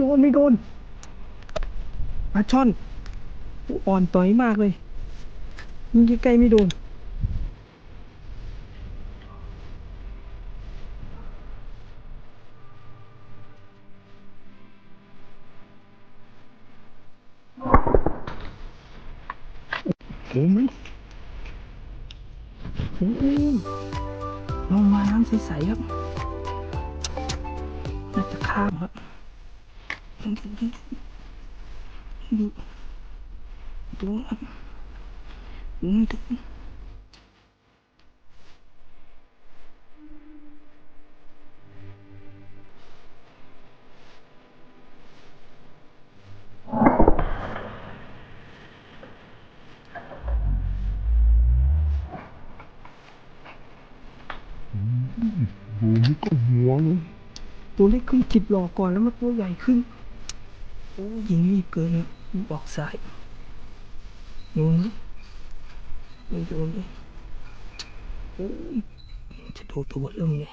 โดนไม่โดนปลาช่อนอู้อ่อนต่อยมากเลยยิงใกล้ๆไม่โดนโอ้ยโอ้ยลงมาน้ำใสๆครับน่าจะข้ามครับ ดูดูครับดูดูโอ้ยก็หัวเลยตัวเล็กขึ้นจิบหลอกก่อนแล้วมันตัวใหญ่ขึ้น โอ้ยิงรีบเกินบอกสายดูนะไม่โดนเลยโอ้ยจะโดนตัวเริ่มเลย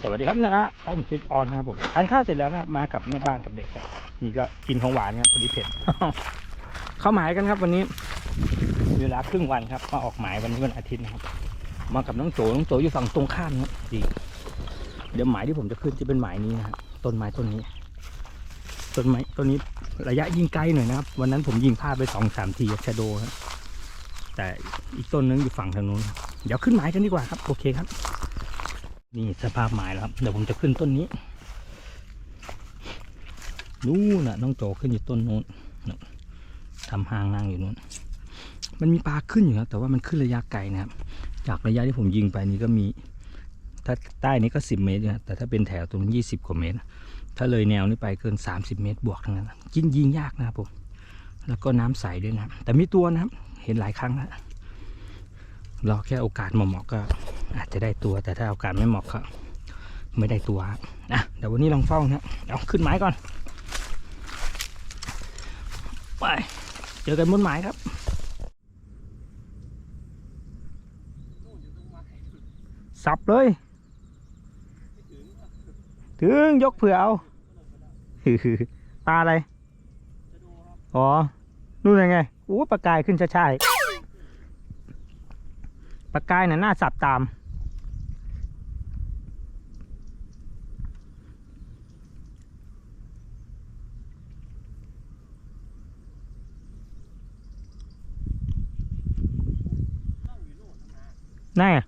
สวัสดีครับนะฮะผมฟิตออนครับผมทานข้าวเสร็จแล้วนะครับมากับแม่บ้านกับเด็กครับนี่ก็กินของหวานครับพอดีเผ็ดเข้าหมายกันครับวันนี้เวลาครึ่งวันครับ มาออกหมายวันนี้วันอาทิตย์นะครับ มากับน้องโจน้องโจอยู่ฝั่งตรงข้ามนะครับดีเดี๋ยวหมายที่ผมจะขึ้นจะเป็นหมายนี้นะครับต้นไม้ต้นนี้ ต้นไม้ต้นนี้ระยะยิงไกลหน่อยนะครับ วันนั้นผมยิงพลาดไปสองสามทีชโดครับแต่อีกต้นนึงอยู่ฝั่งทางนู้น เดี๋ยวขึ้นหมายกันดีกว่าครับ โอเคครับ นี่สภาพหมายแล้วครับ เดี๋ยวผมจะขึ้นต้นนี้ นู่นน่ะน้องโจขึ้นอยู่ต้นนู้นทำหางนั่งอยู่นู้น มันมีปลาขึ้นอยู่ครับแต่ว่ามันขึ้นระยะไกลนะครับ จากระยะที่ผมยิงไปนี้ก็มี ถ้าใต้นี้ก็สิบเมตรนะแต่ถ้าเป็นแถวตรงนี้ยี่สิบกว่าเมตร ถ้าเลยแนวนี้ไปเกินสามสิบเมตรบวกทั้งนั้นยิงยิงยากนะครับผม แล้วก็น้ำใสด้วยนะแต่มีตัวนะครับ เห็นหลายครั้งแล้วรอแค่โอกาสเหมาะๆก็ อาจจะได้ตัวแต่ถ้าโอกาสไม่เหมาะก็ไม่ได้ตัวครับอะเดี๋ยววันนี้ลองเฝ้านะเอาขึ้นไม้ก่อน ไป เจอกันบนไม้ครับสับเลย ถึงยกเผื่อเอาปลาอะไร อ๋อนู่นยังไงอู้ปลากายขึ้นช้าๆปลากายน่ะหน้าสับตาม นั่นไง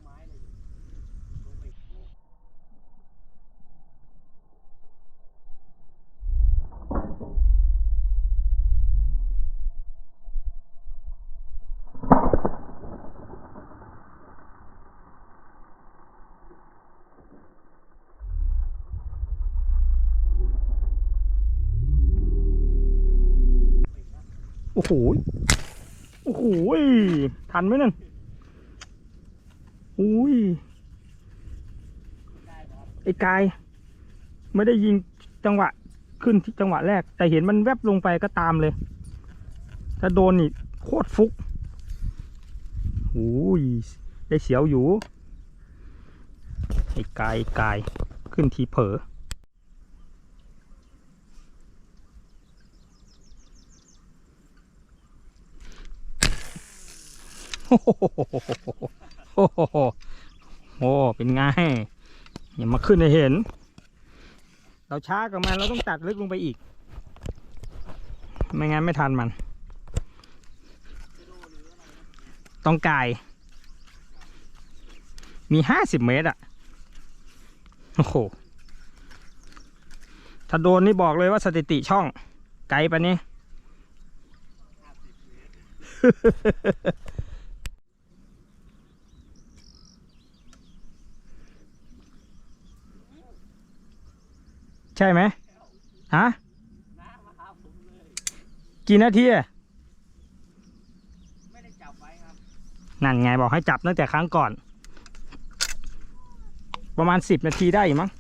โอ้โห โอ้โห ทันไหมนั่นอุ้ย ไอ้กาย ไม่ได้ยิงจังหวะขึ้นที่จังหวะแรก แต่เห็นมันแวบลงไปก็ตามเลย ถ้าโดนนี่โคตรฟุกโอ้ย ได้เสียวอยู่ ไอ้กายไอ้กาย ขึ้นทีเผลอ โอ้โหโอ้โหเป็นไงอย่ามาขึ้นให้เห็น เราช้ากับมันเราต้องตัดลึกลงไปอีก ไม่งั้นไม่ทันมัน ต้องไกลมีห้าสิบเมตรอะโอ้โห ถ้าโดนนี่บอกเลยว่าสถิติช่อง ไกลปะนี้ ใช่ไหมฮะกี่นาทีอะนั่นไงบอกให้จับตั้งแต่ครั้งก่อน ประมาณสิบนาทีได้อยู่มั้ง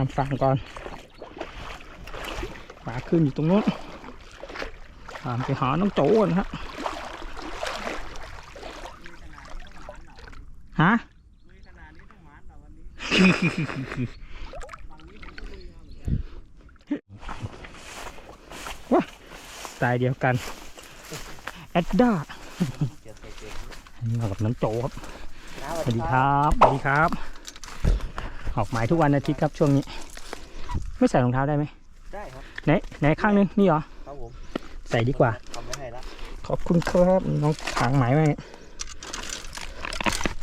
ามฝั่งก่อนปลาขึ้นอยู่ตรงนู้นตามไปหาน้องโจนะฮะฮะว้าสายเดียวกันแอดด้าอันนี้มากับน้องโจครับสวัสดีครับสวัสดีครับ ออกหมายทุกวันอาทิตย์ครับช่วงนี้ ไม่ใส่รองเท้าได้ไหมได้ครับไหนไหนข้างนึงนี่เหรอครับผมใส่ดีกว่าทำไม่ให้ละขอบคุณครับน้องถางหมายไว้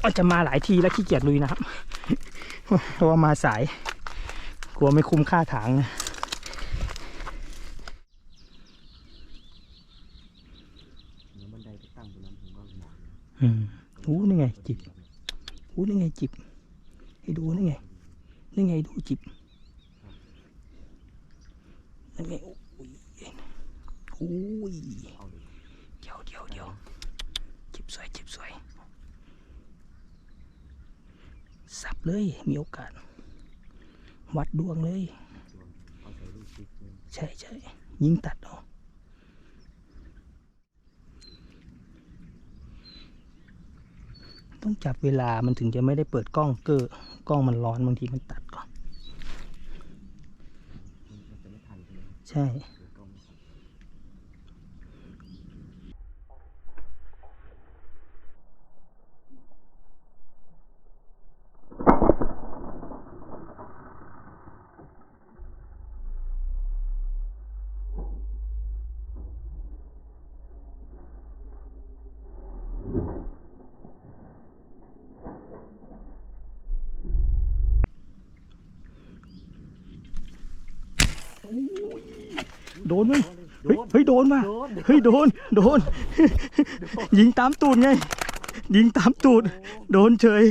ก็จะมาหลายทีแล้วขี้เกียจลุยนะครับเพราะว่ามาสาย กลัวไม่คุ้มค่าถางนะเดี๋ยวบันไดไปตั้งบนนั้นผมก็หมอนอืมอู้นี่ไงจิบอู้นี่ไงจิบ ให้ดูนี่ไง นี่ไงดูจิบนี่ไงโอ้ยโอ้ยเดี๋ยวเดี๋ยวเดี๋ยวจิบสวยจิบสวยสับเลยมีโอกาส วัดดวงเลย ใช่ใช่ยิงตัดเอา ต้องจับเวลามันถึงจะไม่ได้เปิดกล้องเกอร์กล้องมันร้อนบางทีมันตัดก่อนมันจะไม่ทันใช่ไหม ใช่ เดี๋ยวกล้องไม่ทัน โดนไหมเฮ้ยเฮ้ยโดนมาโดนเฮ้ยโดนโดน ยิงตามตูดไง ยิงตามตูด โดนเฉย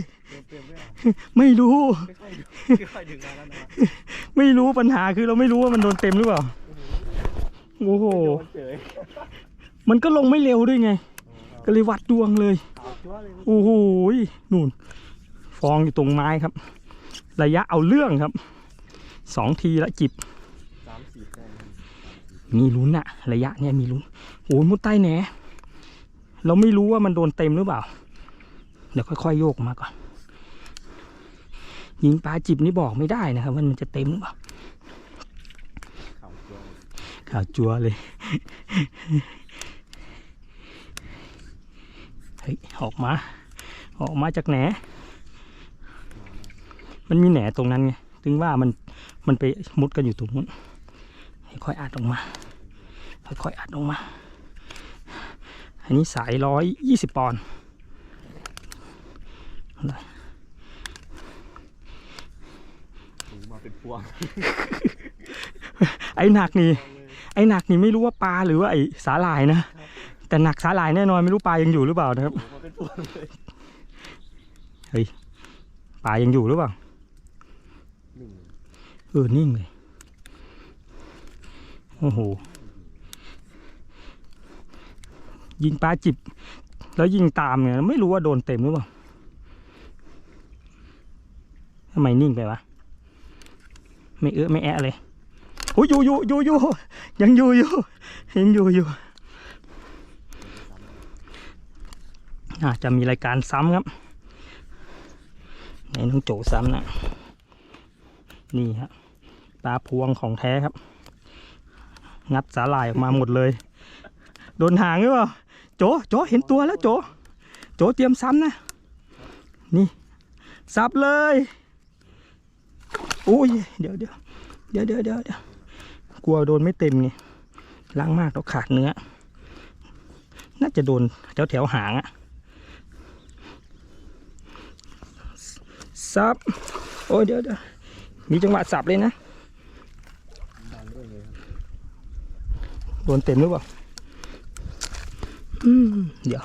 เต็มด้วยอะไม่รู้ค่อยๆดูค่อยๆดึงมาแล้วนะไม่รู้ปัญหาคือเราไม่รู้ว่ามันโดนเต็มหรือเปล่าโอ้โหโดนเฉยมันก็ลงไม่เร็วด้วยไง ก็เลยวัดดวงเลยขาวชัวร์เลยโอ้โหยนู่น ฟองอยู่ตรงไม้ครับ ระยะเอาเรื่องครับ สองทีละจิบสามสี่แต้ม มีลุ้นอะระยะเนี่ยมีลุ้นโอ้มุดใต้แหนเราไม่รู้ว่ามันโดนเต็มหรือเปล่า เดี๋ยวค่อยๆโยกมาก่อน ยิงปลาจิบนี่บอกไม่ได้นะครับว่ามันจะเต็มหรือเปล่าขาวชัวร์เลยข่าวจัวเลย เฮ้ย ออกมา ออกมาจากแหน มันมีแหนตรงนั้นไง ถึงว่ามัน มันไปมุดกันอยู่ตรงนู้นค่อยๆอัดออกมา ค่อยๆอัดออกมา อันนี้สายร้อยยี่สิบปอนด์ถูมาเป็นพวง ไอ้หนักนี่ ไอ้หนักนี่ไม่รู้ว่าปลาหรือว่าไอ้สาหร่ายนะ แต่หนักสาหร่ายแน่นอนไม่รู้ปลายังอยู่หรือเปล่านะครับถูมาเป็นพวงเลยปลายังอยู่หรือเปล่า หนึ่ง เออ นิ่งเลย โอ้โห ยิงปลาจิบ แล้วยิงตามเนี่ยไม่รู้ว่าโดนเต็มหรือเปล่าทำไมนิ่งไปวะ ไม่เอื้อไม่แอะเลยโอ้ยอยู่อยู่อยู่อยู่ยังอยู่อยู่ยังอยู่อยู่อาจจะมีรายการซ้ำครับไหนน้องโจซ้ำนะนี่ครับปลาพวงของแท้ครับ งัดสาหร่ายออกมาหมดเลย โดนหางหรือเปล่า โจโจเห็นตัวแล้วโจโจเตรียมซ้ำนะ นี่ซับเลยโอ้ยเดี๋ยวเดี๋ยวเดี๋ยวเดี๋ยวเดี๋ยวเดี๋ยวกลัวโดนไม่เต็มไงล้างมากเราขาดเนื้อ น่าจะโดนแถวแถวหางอะซับโอ้ยเดี๋ยวเดี๋ยวมีจังหวะสับเลยนะ โดนเต็มหรือเปล่า เดี๋ยว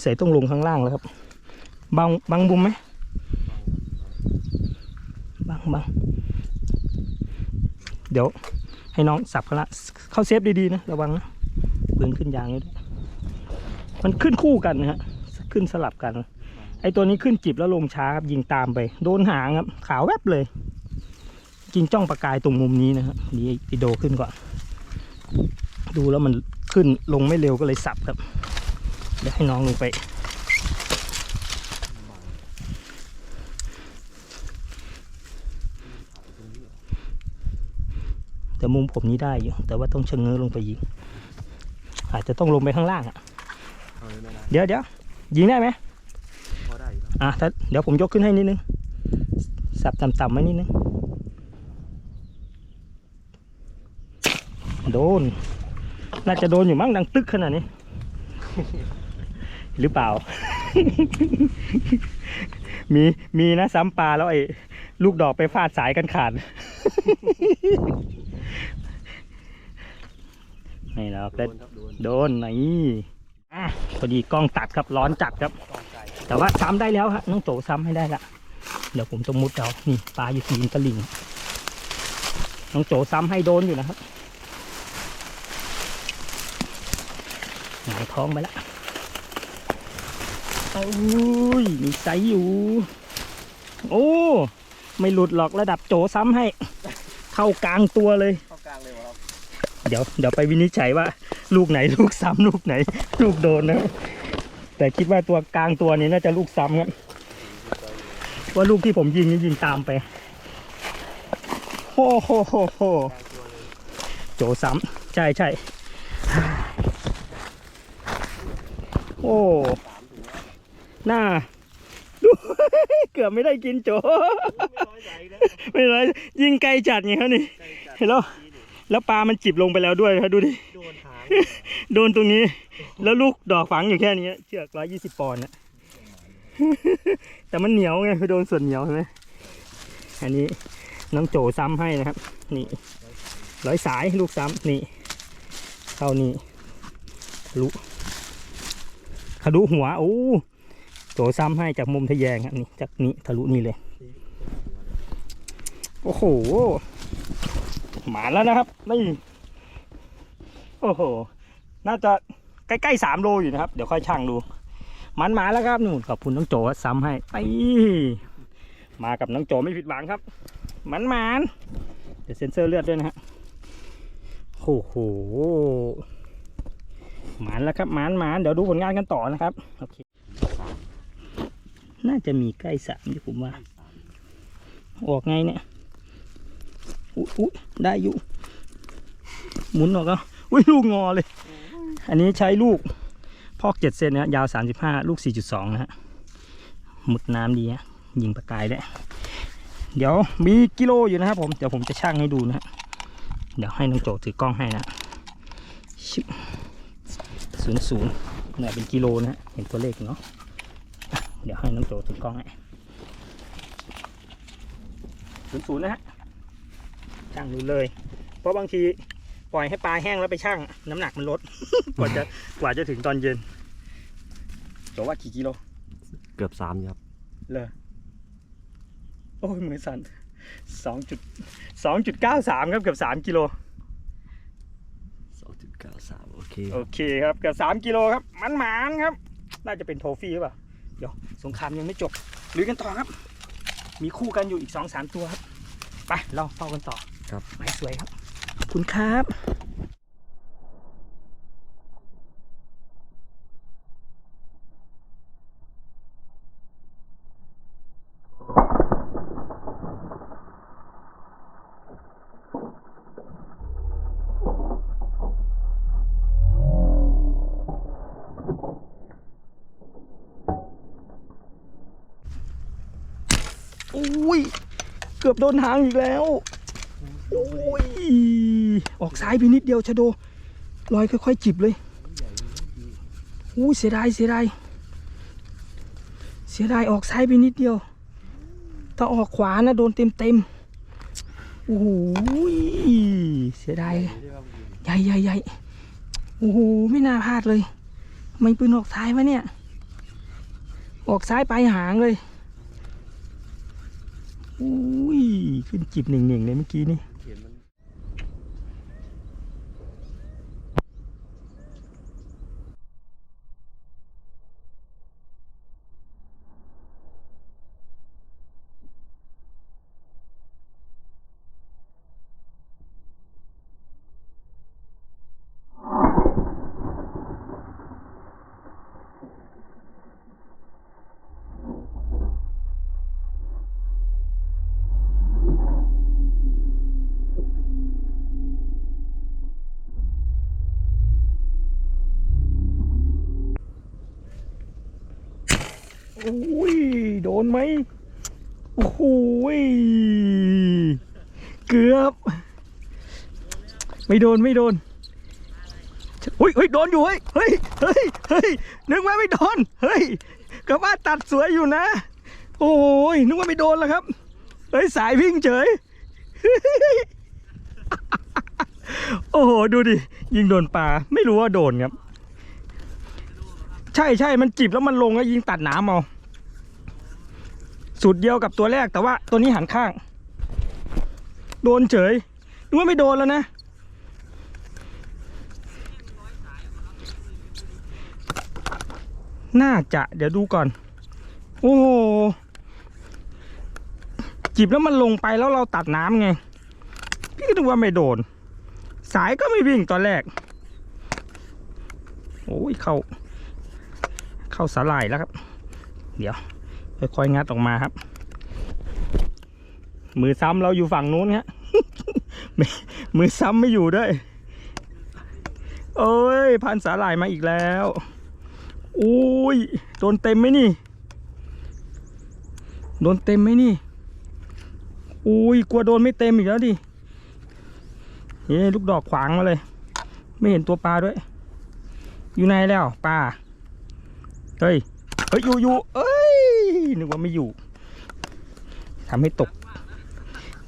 ใส่ต้องลงข้างล่างแล้วครับ บางบางบุมไหมบางบางเดี๋ยว ให้น้องสับเขาละเข้าเซฟดีๆนะระวังนะปืนขึ้นยางนี่ด้วยมันขึ้นคู่กันนะฮะขึ้นสลับกัน ไอตัวนี้ขึ้นจิบแล้วลงช้าครับยิงตามไป โดนหางครับ ขาวแวบเลย จริงจ้องประกายตรงมุมนี้นะครับนี่วิดีโอขึ้นก่อน ดูแล้วมัน ขึ้นลงไม่เร็วก็เลยสับครับ เดี๋ยวให้น้องลงไปแต่มุมผมนี้ได้อยู่ แต่ว่าต้องชะเง้อลงไปยิง อาจจะต้องลงไปข้างล่างอะเอาเลยไหมนะเดี๋ยวเดี๋ยวยิงได้ไหมพอได้อยู่ครับอะถ้าเดี๋ยวผมยกขึ้นให้นิดนึง สับต่ำๆไว้นิดนึง โดน น่าจะโดนอยู่มั้งดังตึกขนาดนี้ หรือเปล่า มีมีนะซ้ำปลาแล้วไอ้ลูกดอกไปฟาดสายกันขาดไม่แล้วโดแต่นครับโดนโดนนี่อะพอดีกล้องตัดครับร้อนจัดครับต้องไก่แต่ว่าซ้ำได้แล้วฮะน้องโตซ้ำให้ได้ละเดี๋ยวผมจะมุดเอานี่ปลาอยู่ที่ริมตลิ่งน้องโจซ้ำให้โดนอยู่นะครับ หงายท้องไปละโอ้ยมีไซส์อยู่ โอ้ ไม่หลุดหรอกระดับโจซ้ำให้ เข้ากลางตัวเลย เข้ากลางเลยวะครับ เดี๋ยวเดี๋ยวไปวินิจฉัยว่า ลูกไหนลูกซ้ำลูกไหน ลูกโดนนะครับแต่คิดว่าตัวกลางตัวนี้น่าจะลูกซ้ำครับว่าลูกที่ผมยิงนี่ยิงตามไปโอ้โหโหโหกลางตัวเลยโจซ้ำใช่ใช่ โอ้สามถึงแล้วหน้าดู เกือบไม่ได้กินโจ ไม่น้อยใจนะไม่เป็นไรยิงไกลจัดไงครับนี่ไก่จัดเห็นแล้วแล้วปลามันจิบลงไปแล้วด้วยครับดูดิ โดนหาง โดนตรงนี้ แล้วลูกดอกฝังอยู่แค่นี้เชือกร้อยยี่สิบปอนด์นะแต่มันเหนียวไงคือโดนส่วนเหนียวใช่ไหมอันนี้น้องโจซ้ำให้นะครับ นี่ร้อยสายลูกซ้ำนี่เท่านี้ทะลุ ทะลุหัวโอ้โจซ้ำให้จากมุมทะแยงครับนี่จากนี้ทะลุนี่เลย โอ้โหหมาแล้วนะครับนี่โอ้โห น่าจะใกล้ๆสามโลอยู่นะครับ เดี๋ยวค่อยช่างดูมันมาแล้วครับนู่นขอบคุณน้องโจซ้ำให้ไปมากับน้องโจไม่ผิดหวังครับ มันมานเดี๋ยวเซ็นเซอร์เลือดด้วยนะฮะโอ้โห หมานแล้วครับหมานหมานเดี๋ยวดูผลงานกันต่อนะครับโอเคน่าจะมีใกล้สามอยู่ผมว่า ออกไงเนี่ยอุ๊ยอุ๊ยได้อยู่หมุนออกแล้วอุ้ยลูกงอเลย อันนี้ใช้ลูกพอกเจ็ดเซนนะยาวสามสิบห้าลูกสี่จุดสองนะฮะหมุดน้ำดีฮะยิงประกายได้เดี๋ยวมีกิโลอยู่นะครับผม เดี๋ยวผมจะชั่งให้ดูนะฮะเดี๋ยวให้น้องโจถือกล้องให้นะชิบ ศูนย์ศูนย์เนี่ยเป็นกิโลนะฮะเห็นตัวเลขเนาะอะเดี๋ยวให้น้องโจถือกล้องให้ศูนย์ศูนย์นะฮะช่างดูเลย เพราะบางทีปล่อยให้ปลาแห้งแล้วไปชั่งน้ำหนักมันลด กว่าจะกว่าจะถึงตอนเย็นโจว่ากี่กิโล เกือบสามครับ เลยโอ้ยมือสั่นสองจุดสองจุดเก้าสามครับเกือบสามกิโลสองจุดเก้าสามโอ เคโอเคครับเกือบสามกิโลครับมันหมานครับ น่าจะเป็นโทฟี่หรือเปล่าเดี๋ยวสงครามยังไม่จบลุยกันต่อครับ มีคู่กันอยู่อีกสองสามตัวครับ ไปเราเฝ้ากันต่อครับหมายสวยครับขอบคุณครับ อ้ย เกือบโดนหางอีกแล้วโอ้ย ออกซ้ายไปนิดเดียวชะโด ลอยค่อยๆจิบเลยอู้ยเสียดายเสียดาย เสียดายออกซ้ายไปนิดเดียว ถ้าออกขวานะโดนเต็มเต็มโอ้โหเสียดาย ใหญ่ใหญ่ใหญ่โอ้โห ไม่น่าพลาดเลย ไม่ปืนออกซ้ายวะเนี่ย ออกซ้ายไปหางเลย อุ้ยขึ้นจิบหนึ่งๆเลยเมื่อกี้นี่ อ้ยโดนไหมโอ้โหยเกือบ ไม่โดนไม่โดนเฮ้ยเฮ้ยโดนอยู่เฮ้ยเฮ้ยเฮ้ยเฮ้ยนึกว่าไม่โดนเฮ้ยกระบ้าตัดสวยอยู่นะ โอ้ยนึกว่าไม่โดนแล้วครับเฮ้ยสายวิ่งเฉยโอ้โหดูดิยิงโดนปลาไม่รู้ว่าโดนครับ ใช่ใช่มันจิบแล้วมันลงแล้วยิงตัดหนามเอา สูตรเดียวกับตัวแรกแต่ว่าตัวนี้หันข้าง โดนเฉยนึกว่าไม่โดนแล้วนะ น่าจะเดี๋ยวดูก่อน โอ้โหจิบแล้วมันลงไปแล้วเราตัดน้ำไง พี่ก็นึกว่าไม่โดน สายก็ไม่วิ่งตอนแรก โอ้ยเข้า เข้าสาลายแล้วครับ เดี๋ยว ค่อยๆงัดออกมาครับ มือซ้ำเราอยู่ฝั่งนู้นฮะมือมือซ้ำไม่อยู่ด้วย โอ้ยพันสาหร่ายมาอีกแล้วโอ้ยโดนเต็มไหมนี่ โดนเต็มไหมนี่โอ้ยกลัวโดนไม่เต็มอีกแล้วดิเฮ้ลูกดอกขวางมาเลย ไม่เห็นตัวปลาด้วย อยู่ไหนแล้วปลาเฮ้ยเฮ้ยอยู่อยู่เอ้ย นึกว่าไม่อยู่ทำให้ตก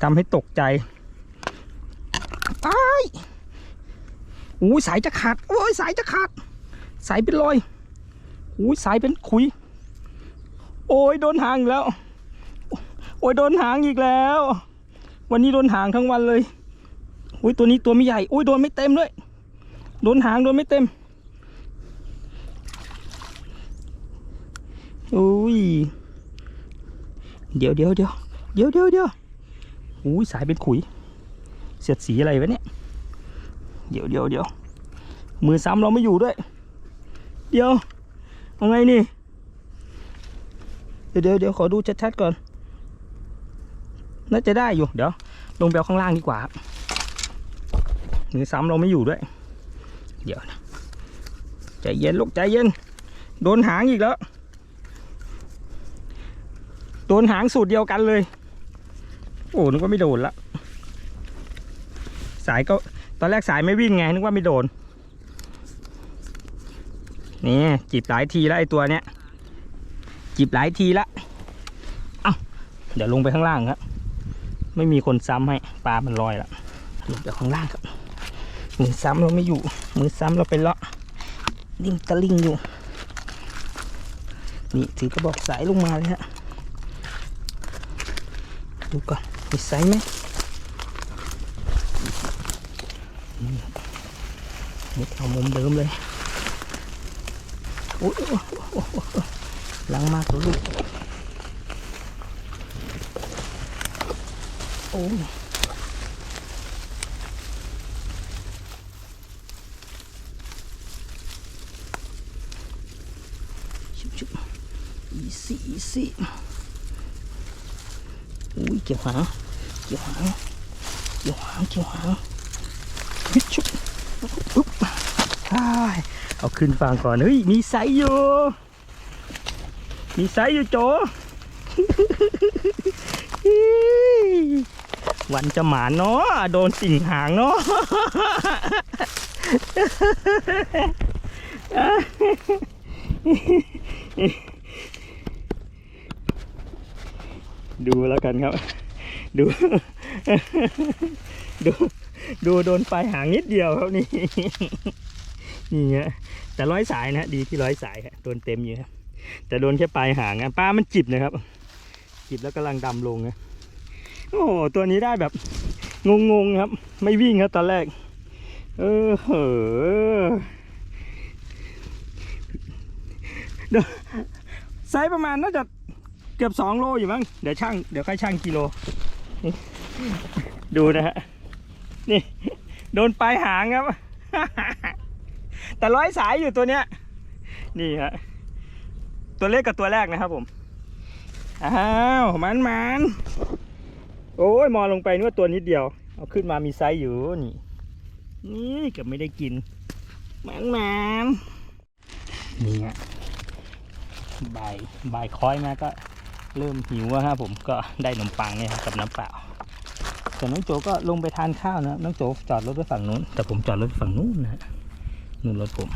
ทำให้ตกใจไอ้ายอู้ยสายจะขาดโอ้ยสายจะขาด สายเป็นรอยอู้ยสายเป็นขุย โอ้ยโดนหางแล้ว โอ้ยโดนหางอีกแล้ว วันนี้โดนหางทั้งวันเลยอุ้ยตัวนี้ตัวไม่ใหญ่อุ้ยโดนไม่เต็มด้วยโดนหางโดนไม่เต็มอุ้ย เดี๋ยวเดี๋ยวเดี๋ยวเดี๋ยวเดี๋ยวเดี๋ยวอุ้ยสายเป็นขุย เสียดสีอะไรวะเนี่ย เดี๋ยวเดี๋ยวเดี๋ยวมือซ้ำเราไม่อยู่ด้วย เดี๋ยวเอาไงนี่ เดี๋ยวเดี๋ยวเดี๋ยวขอดูชัดๆก่อน น่าจะได้อยู่ เดี๋ยว ลงไปข้างล่างดีกว่ามือซ้ำเราไม่อยู่ด้วย เดี๋ยวใจเย็นลูกใจเย็น โดนหางอีกแล้ว โดนหางสูตรเดียวกันเลย โอ้นึกว่าไม่โดนละ สายก็ตอนแรกสายไม่วิ่งไงนึกว่าไม่โดน นี่จีบหลายทีแล้วไอ้ตัวเนี้ยจีบหลายทีละเอ้าเดี๋ยวลงไปข้างล่างครับ ไม่มีคนซ้ำให้ปลามันลอยละลงไปข้างล่างครับมือซ้ำเราไม่อยู่ มือซ้ำเราไปเลาะดิ่งตะลิงอยู่ นี่ถือกระบอกสายลงมาเลยฮะ ดูก่อนมีไซส์ไหมนี่มุดเอามุมเดิมเลยโอ้ยโอ้ยโอ้ยโอ้ยโอ้ยลังมากตัวลูกโอ้ยชุบชุบอีซี่อีซี่ อุ้ย เกี่ยวหางเกี่ยวหางเกี่ยวหางเกี่ยวหางฮึดชุบปุ๊บใช่เอาขึ้นฝั่งก่อนเฮ้ยมีไซอยู่ มีไซอยู่โจวันจะหมาเนาะโดนติ่งหางเนาะ ดูแล้วกันครับ ดู ดู ดูโดนปลายหางนิดเดียวครับนี่ นี่ฮะแต่ร้อยสายนะดีที่ร้อยสายฮะโดนเต็มอยู่ครับแต่โดนแค่ปลายหางอะปลามันจิบนะครับ จิบแล้วกำลังดำลงนะโอ้ตัวนี้ได้แบบงงๆครับ ไม่วิ่งครับตอนแรก เออเหอเดี๋ยวไซส์ประมาณน่าจะ เกือบสองโลอยู่มั้งเดี๋ยวช่างเดี๋ยวค่อยช่างกิโล ดูนะฮะนี่ โดนปลายหางครับ แต่ร้อยสายอยู่ตัวเนี้ย นี่ฮะตัวเล็กกับตัวแรกนะครับผม อ้าวมันมันโอ้ยมองลงไปนึกว่าตัวนิดเดียว เอาขึ้นมามีไซส์อยู่นี่ นี่เกือบไม่ได้กินมันมันนี่ฮะบ่ายบ่ายคอยมาก็ เริ่มหิวแล้วครับผมก็ได้ขนมปังเนี่ยครับกับน้ำเปล่าส่วนน้องโจก็ลงไปทานข้าวนะน้องโจจอดรถไว้ฝั่งนู้น แต่ผมจอดรถฝั่งนู้นนะนู่นรถผม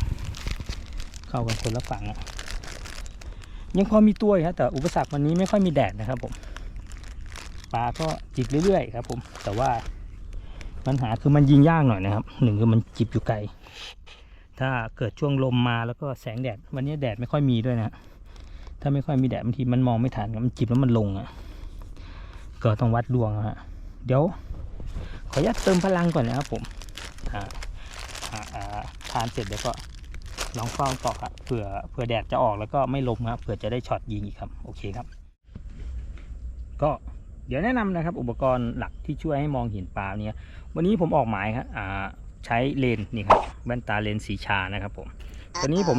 เข้ากันคนละฝั่งอะยังพอมีตัวอยู่ครับแต่อุปสรรควันนี้ไม่ค่อยมีแดดนะครับ ผมปลาก็จิบเรื่อยๆครับ ผม แต่ว่าปัญหาคือมันยิงยากหน่อยนะครับหนึ่งคือมันจิบอยู่ไกล ถ้าเกิดช่วงลมมาแล้วก็แสงแดด วันนี้แดดไม่ค่อยมีด้วยนะ ถ้าไม่ค่อยมีแดดบางทีมันมองไม่ทันมันจิบแล้วมันลงอะ ก็ต้องวัดดวงอะฮะเดี๋ยว ขออนุญาตเติมพลังก่อนนะครับผมทานเสร็จเดี๋ยวก็ลองเฝ้าต่อครับเผื่อเผื่อแดดจะออกแล้วก็ไม่ลมครับเผื่อจะได้ช็อตยิงอีกครับ โอเคครับ ก็เดี๋ยวแนะนำนะครับ อุปกรณ์หลักที่ช่วยให้มองเห็นปลาเนี่ยวันนี้ผมออกหมายครับใช้เลนส์นี่ครับแว่นตาเลนส์สีชานะครับผมตัวนี้ผม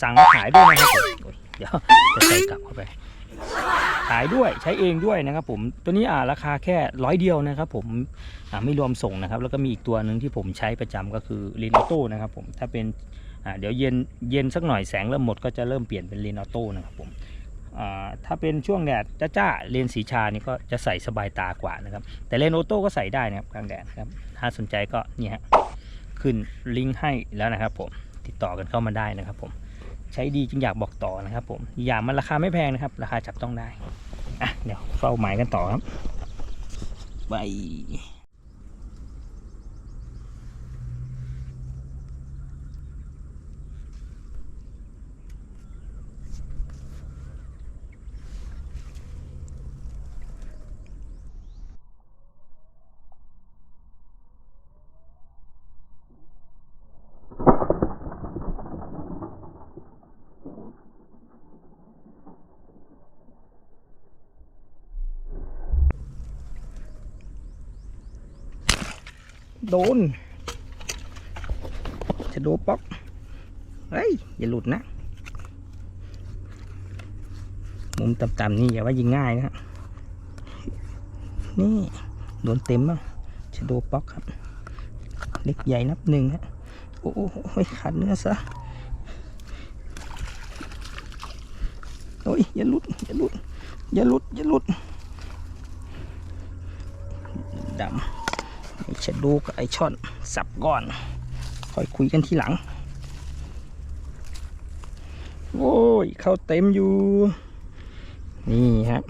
สั่งมาขายด้วยนะครับผม เดี๋ยวจะใส่กลับเข้าไป ขายด้วยใช้เองด้วยนะครับผมตัวนี้อ่าราคาแค่ร้อยเดียวนะครับผมอ่าไม่รวมส่งนะครับ แล้วก็มีอีกตัวหนึ่งที่ผมใช้ประจำก็คือเลนออโต้นะครับผมถ้าเป็นอ่าเดี๋ยวเย็นเย็นสักหน่อยแสงเริ่มหมดก็จะเริ่มเปลี่ยนเป็นเลนออโต้นะครับผมถ้าเป็นช่วงแดดจ้าๆเลนสีชานี่ก็จะใส่สบายตากว่านะครับ แต่เลนออโต้ก็ใส่ได้นะครับกลางแดดครับ ถ้าสนใจก็เนี่ยฮะขึ้นลิงก์ให้แล้วนะครับผม ติดต่อกันเข้ามาได้นะครับผม ใช้ดีจึงอยากบอกต่อนะครับ ผมอย่างมันราคาไม่แพงนะครับ ราคาจับต้องได้อะเดี๋ยวเฝ้าหมายกันต่อครับ ไป โดน จะโดป๊อกเฮ้ย อย่าหลุดนะ มุมต่ำๆนี่อย่าว่ายิงง่ายนะฮะนี่ โดนเต็มอะจะโดป๊อกครับ เล็กใหญ่นับหนึ่งฮะโอ้โหขาดเนื้อซะโอ้ยอย่าหลุดอย่าหลุดอย่าหลุดอย่าหลุดดำะดูกับไอช่อนสับก่อน ค่อยคุยกันทีหลัง โอ้ย เข้าเต็มอยู่ นี่ครับ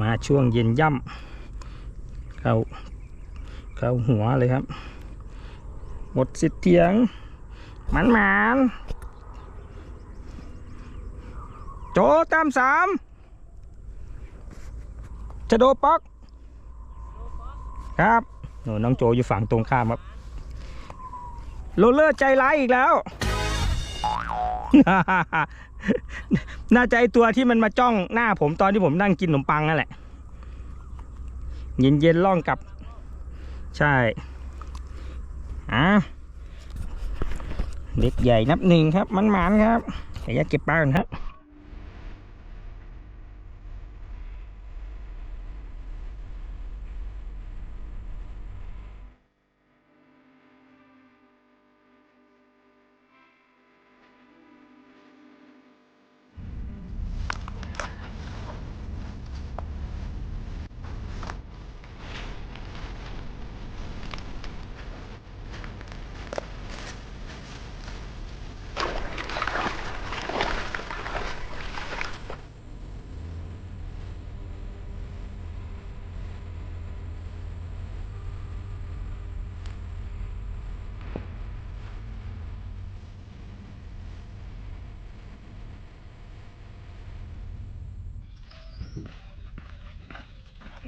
มาช่วงเย็นย่ำเข้าเข้าหัวเลยครับ หมดสิทธิ์เถียงมันหมานโจตามสามจะโดป๊อก ครับโน่นน้องโจอยู่ฝั่งตรงข้ามครับโรลเลอร์ใจร้ายอีกแล้ว น่าจะไอตัวที่มันมาจ้องหน้าผมตอนที่ผมนั่งกินขนมปังนั่นแหละ เย็นเย็นล่องกลับ ใช่อะเล็กใหญ่นับหนึ่งครับมันหมานครับขออนุญาเก็บปลาก่อนครับ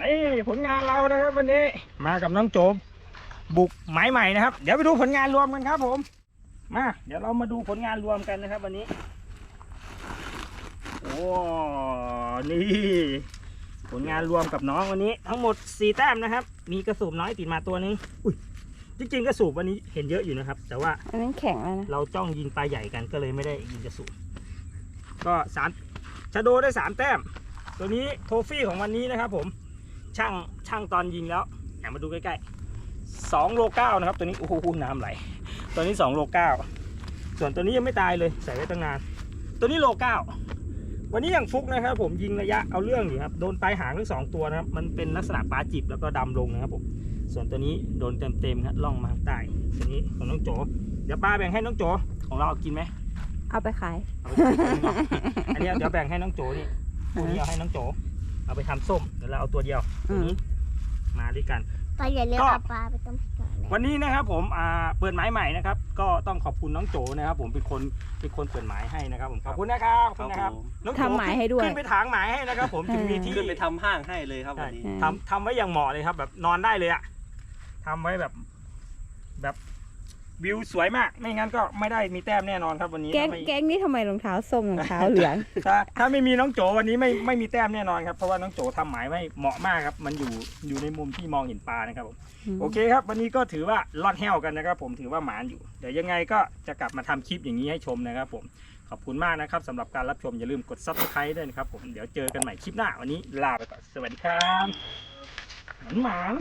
นี่ผลงานเรานะครับวันนี้มากับน้องโจม บุกหมายใหม่นะครับ เดี๋ยวไปดูผลงานรวมกันครับผม มา เดี๋ยวเรามาดูผลงานรวมกันนะครับ วันนี้โอ้นี่ผลงานรวมกับน้องวันนี้ ทั้งหมดสี่แต้มนะครับ มีกระสูบน้อยติดมาตัวนึงอุ้ยจริงๆกระสูบวันนี้เห็นเยอะอยู่นะครับ แต่ว่าอันนั้นแข็งแล้วนะเราจ้องยิงปลาใหญ่กันก็เลยไม่ได้ยิงกระสุนก็สามชาโดได้สามแต้ม ตัวนี้โทฟี่ของวันนี้นะครับผม ช่างช่างตอนยิงแล้วแอบมาดูใกล้ๆสองโลเก้านะครับ ตัวนี้โอ้โหน้ำไหลตัวนี้สองโลเก้าส่วนตัวนี้ยังไม่ตายเลยใส่ไว้ตั้งนาน ตัวนี้โลเก้าวันนี้อย่างฟุกนะครับ ผมยิงระยะเอาเรื่องอยู่ครับโดนปลายหางทั้งสองตัวนะครับมันเป็นลักษณะปลาจิบแล้วก็ดำลงนะครับผมส่วนตัวนี้โดนเต็มๆครับล่องมาทางใต้ตัวนี้ของน้องโจเดี๋ยวป้าแบ่งให้น้องโจของเราเอากินไหมเอาไปขายเอาไปทำส้มเนาะอันนี้เดี๋ยวแบ่งให้น้องโจนี่ตัวนี้เอาให้น้องโจ เอาไปทำส้มเดี๋ยวเราเอาตัวเดียวตัวนี้มาด้วยกันปลาอย่าเลือกก็เอาปลาไปต้มก่อนเลยวันนี้นะครับผมอ่าเปิดหมายใหม่นะครับ ก็ต้องขอบคุณน้องโจนะครับ ผมเป็นคนเป็นคนเปิดหมายให้นะครับผมขอบคุณนะครับขอบคุณนะครับน้องโจทำหมายให้ด้วย ขึ้นไปถางหมายให้นะครับ ผมถึงมีที่ ขึ้นไปทำห้างให้เลยครับวันนี้ ใช่ทำทำไว้อย่างเหมาะเลยครับ แบบนอนได้เลยอะทำไว้แบบ แบบ วิวสวยมาก ไม่งั้นก็ไม่ได้มีแต้มแน่นอนครับวันนี้แก๊งไม่แก๊งนี่ทำไมรองเท้าส้มรองเท้าเหลือง ถ้าถ้าไม่มีน้องโจวันนี้ไม่ไม่มีแต้มแน่นอนครับเพราะว่าน้องโจทำหมายไว้เหมาะมากครับ มันอยู่อยู่ในมุมที่มองเห็นปลานะครับผมอืมโอเคครับ วันนี้ก็ถือว่าลอดแห้วกันนะครับ ผมถือว่าหมานอยู่ เดี๋ยวยังไงก็จะกลับมาทำคลิปอย่างนี้ให้ชมนะครับ ผมขอบคุณมากนะครับสำหรับการรับชมอย่าลืมกด subscribe ด้วยนะครับผมเดี๋ยวเจอกันใหม่คลิปหน้าวันนี้ลาไปก่อนสวัสดีครับหมานหมาน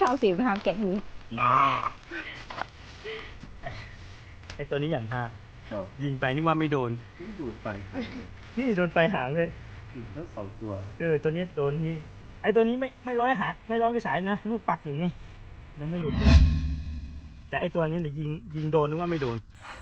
ชอบสีรองเท้าแก๊งนี้ ไอตัวนี้อย่างท่ายิงไปนึกว่าไม่โดนดูดไปนี่โดนไปหางเลยทั้งสองตัวเออ ตัวนี้โดนที่ ไอตัวนี้ไม่ไม่ร้อยหาไม่ร้อยกระสายนะลูกปักอยู่นี่แล้วไม่หลุด แต่ไอตัวนี้เนี่ยยิงยิงโดนนึกว่าไม่โดน